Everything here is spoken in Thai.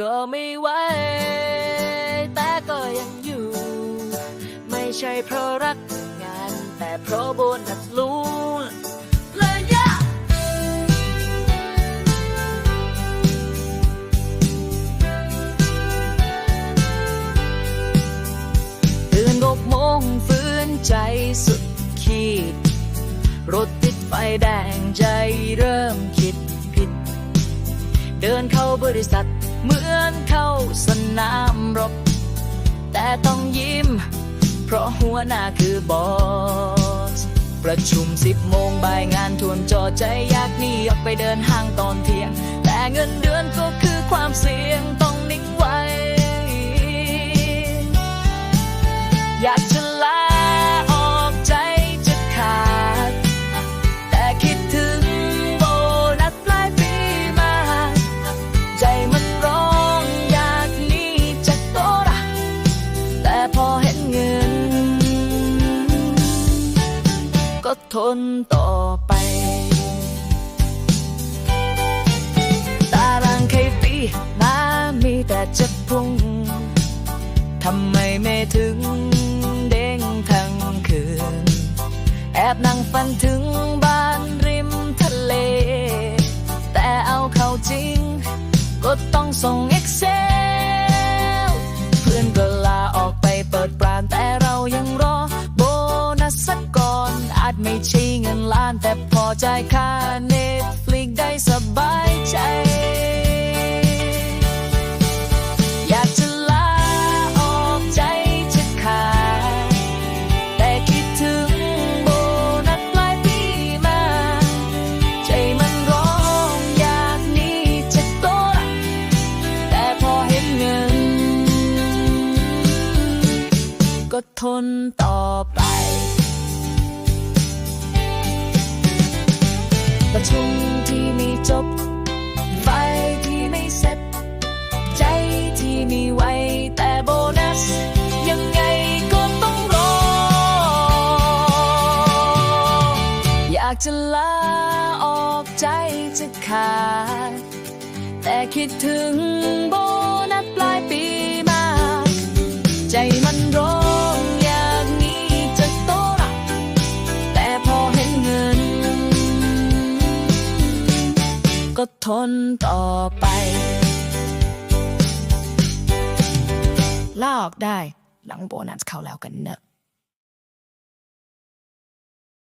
ก็ไม่ไหวแต่ก็ยังอยู่ ไม่ใช่เพราะรักงาน แต่เพราะโบนัสรู้เลยยะตื่นหกโมงฟื้นใจสุดขีด รถติดไฟแดงใจเริ่มคิดผิด เดินเข้าบริษัท เหมือนเข้าสนามรบ แต่ต้องยิ้ม เพราะหัวหน้าคือบอส ประชุมสิบโมงบ่ายงานทวนจอใจอยากหนีออกไปเดินห้างตอนเที่ยง แต่เงินเดือนก็คือความเสี่ยงต้องนิ่งไว้ อยากจะ ทนต่อไป ตารางเคปีมามีแต่จะพุ่ง ทำไมไม่ถึงเด้งทั้งคืน แอบนั่งฝันถึงบ้านริมทะเล แต่เอาเข้าจริง ก็ต้องส่ง Excel อาจไม่ใช่เงินล้าน แต่พอใจค่าเน็ตฟลิกได้สบายใจ อยากจะลาออกใจจะขาดแต่คิดถึงโบนัสปลายปีมา ใจมันร้องอยากหนีจากโต๊ะแต่พอเห็นเงิน ก็ทนต่อไป ทุ่งที่ไม่จบ ไฟที่ไม่เสร็จ ใจที่มีไว้แต่โบนัส ยังไงก็ต้องรอ อยากจะลาออกใจจะขาด แต่คิดถึงโบ ทนต่อไปลออกได้หลังโบนัสเข้าแล้วกันเนอะ